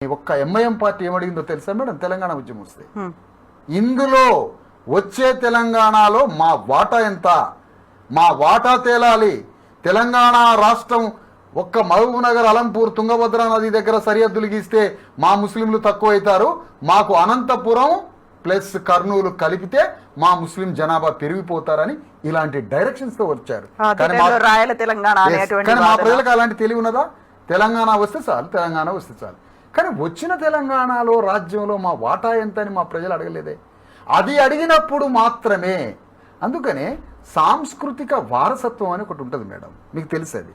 ఒక్క MIM party ఏమడిగిందో తెలుసా madam? Telangana ఉద్యమం వస్తే. ఇందులో వచ్చే తెలంగాణలో మా వాటా ఎంత? మా వాటా తేలాలి. తెలంగాణ రాష్ట్రం ఒక్క మహబూబ్ నగర్ అలంపూర్ తుంగభద్ర నది దగ్గర సరిహద్దులు గీస్తే మా ముస్లింలు తక్కువ అవుతారు మాకు అనంతపురం ప్లస్ కర్నూలు కలిపితే మా ముస్లిం జనాభా పెరిగిపోతారని ఇలాంటి డైరెక్షన్స్తో వచ్చారు. కానీ మా-. ప్రజలకు అలాంటి తెలివి ఉన్నదా? తెలంగాణ వస్తే చాలు తెలంగాణ వస్తే చాలు. కానీ వచ్చిన తెలంగాణలో రాజ్యంలో మా వాటా ఎంత అని మా ప్రజలు అడగలేదే. అది అడిగినప్పుడు మాత్రమే. అందుకనే సాంస్కృతిక వారసత్వం అని ఒకటి ఉంటుంది మేడం. మీకు తెలుసు అది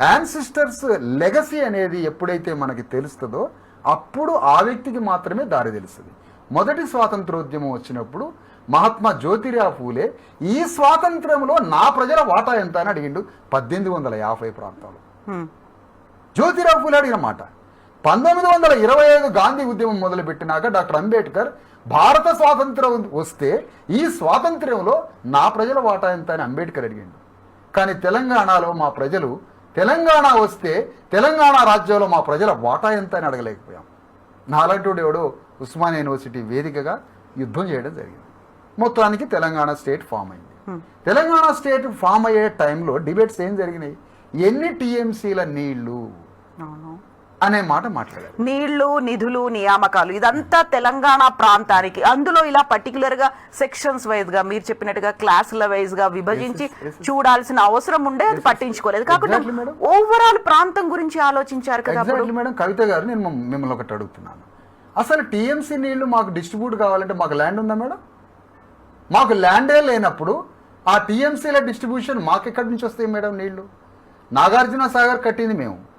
యాన్సిస్టర్స్ లెగసీ అనేది ఎప్పుడైతే మనకి తెలుస్తుందో అప్పుడు ఆ వ్యక్తికి మాత్రమే దారి తెలుస్తుంది. మొదటి స్వాతంత్రోద్యమం వచ్చినప్పుడు మహాత్మా జ్యోతిరావు ఫూలే ఈ స్వాతంత్రంలో నా ప్రజల వాటా ఎంత అని అడిగిండు. పద్దెనిమిది వందల యాభై ప్రాంతంలో. జ్యోతిరావు ఫూలే అడిగిన మాట. పంతొమ్మిది వందల ఇరవై ఐదు గాంధీ ఉద్యమం మొదలుపెట్టినాక డాక్టర్ అంబేద్కర్ భారత స్వాతంత్రం వస్తే ఈ స్వాతంత్ర్యంలో నా ప్రజల వాటా ఎంత అని అంబేద్కర్ అడిగిండు. కానీ తెలంగాణలో మా ప్రజలు తెలంగాణ వస్తే తెలంగాణ రాజ్యంలో మా ప్రజల వాటా ఎంత అని అడగలేకపోయాం. నాలంటోడు ఎవడో ఉస్మానియా యూనివర్సిటీ వేదికగా యుద్ధం చేయడం జరిగింది. మొత్తానికి తెలంగాణ స్టేట్ ఫామ్ అయింది. తెలంగాణ స్టేట్ ఫామ్ అయ్యే టైంలో డిబేట్స్ ఏం జరిగినాయి? ఎన్ని టీఎంసీల నీళ్ళు? అనే మాట మాట్లాడారు. నీళ్ళు నిధులు నియామకాలు ఇదంతా తెలంగాణ ప్రాంతానికి. అందులో ఇలా పర్టికులర్గా సెక్షన్స్ వైజ్గా మీరు చెప్పినట్టుగా క్లాసుల వైజ్గా విభజించి. చూడాల్సిన అవసరం ఉండే అది పట్టించుకోలేదు. కాకుండా. ఓవరాల్ ప్రాంతం గురించి ఆలోచించారు కదా మేడం కవిత గారు నేను మమ్- మిమ్మల్ని ఒకటి అడుగుతున్నాను. అసలు టీఎంసీ నీళ్ళు మాకు డిస్ట్రిబ్యూట్ కావాలంటే మాకు ల్యాండ్ ఉందా మేడం మాకు ల్యాండే లేనప్పుడు ఆ టీఎంసీల డిస్ట్రిబ్యూషన్ మాకు ఎక్కడి నుంచి వస్తాయి మేడం నీళ్ళు? నాగార్జున సాగర్ కట్టింది మేము.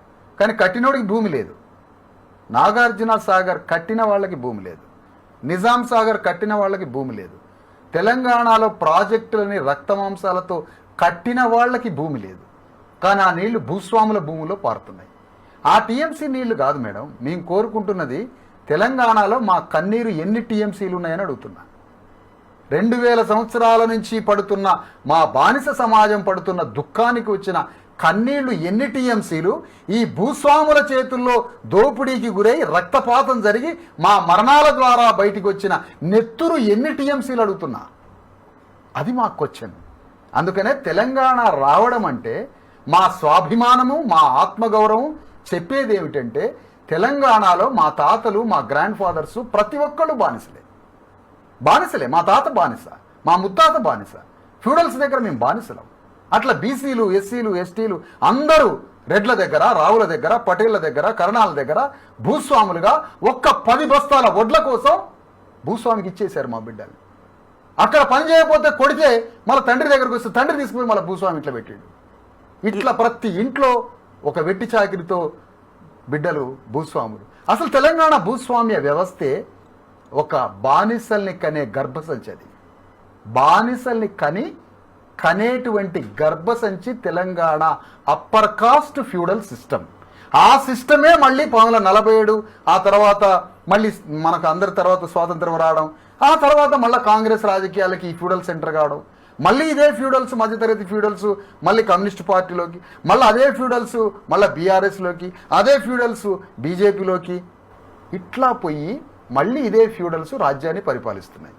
కానీ కట్టినోడికి భూమి లేదు. నాగార్జున సాగర్ కట్టిన వాళ్ళకి భూమి లేదు. నిజాం సాగర్ కట్టిన వాళ్ళకి భూమి లేదు. తెలంగాణలో ప్రాజెక్టులని రక్తమాంసాలతో కట్టిన వాళ్ళకి భూమి లేదు. కానీ ఆ నీళ్ళు భూస్వాముల భూమిలో పారుతున్నాయి. ఆ టీఎంసీ నీళ్ళు కాదు మేడం. మేము కోరుకుంటున్నది తెలంగాణలో మా కన్నీరు ఎన్ని టీఎంసీలు ఉన్నాయని అడుగుతున్నా. రెండు వేల సంవత్సరాల నుంచి పడుతున్న మా బానిస సమాజం పడుతున్న దుఃఖానికి వచ్చిన కన్నీళ్ళు ఎన్ని టీఎంసీలు? ఈ భూస్వాముల చేతుల్లో దోపిడీకి గురై రక్తపాతం జరిగి మా మరణాల ద్వారా బయటికి వచ్చిన నెత్తురు ఎన్ని టీఎంసీలు అడుగుతున్నా? అది మా క్వశ్చన్. అందుకనే తెలంగాణ రావడం అంటే మా స్వాభిమానము మా ఆత్మగౌరవం చెప్పేది ఏమిటంటే తెలంగాణలో మా తాతలు మా గ్రాండ్ ఫాదర్స్ ప్రతి ఒక్కళ్ళు బానిసలే. బానిసలే. మా తాత బానిస మా ముత్తాత బానిస. ఫ్యూడల్స్ దగ్గర మేము బానిసలం. అట్లా బీసీలు ఎస్సీలు ఎస్టీలు అందరూ రెడ్ల దగ్గర రావుల దగ్గర పటేళ్ళ దగ్గర కరణాల దగ్గర భూస్వాములుగా ఒక్క పది బస్తాల వడ్ల కోసం భూస్వామికి ఇచ్చేశారు మా బిడ్డలు అక్కడ పని చేయకపోతే కొడితే మళ్ళీ తండ్రి దగ్గరకు వస్తే తండ్రి తీసుకుపోయి మళ్ళీ భూస్వామి ఇట్లా పెట్టాడు. ఇట్లా ప్రతి ఇంట్లో ఒక వెట్టి చాకిరితో బిడ్డలు భూస్వాములు. అసలు తెలంగాణ భూస్వామ్య వ్యవస్థే ఒక బానిసల్ని కనే గర్భసంచది బానిసల్ని కని కనేటువంటి గర్భసంచి Telangana upper caste feudal system ఆ సిస్టమే మళ్ళీ పంతొమ్మిది వందల నలభై ఏడు ఆ తర్వాత మళ్ళీ మనకు అందరి తర్వాత స్వాతంత్రం రావడం ఆ తర్వాత మళ్ళీ కాంగ్రెస్ రాజకీయాలకి ఈ ఫ్యూడల్ సెంటర్ కావడం మళ్ళీ ఇదే ఫ్యూడల్స్ మధ్యతరగతి ఫ్యూడల్స్ మళ్ళీ కమ్యూనిస్ట్ పార్టీలోకి మళ్ళీ అదే ఫ్యూడల్స్ మళ్ళీ బీఆర్ఎస్లోకి అదే ఫ్యూడల్స్ బీజేపీలోకి ఇట్లా పోయి మళ్ళీ ఇదే ఫ్యూడల్స్ రాజ్యాన్ని పరిపాలిస్తున్నాయి.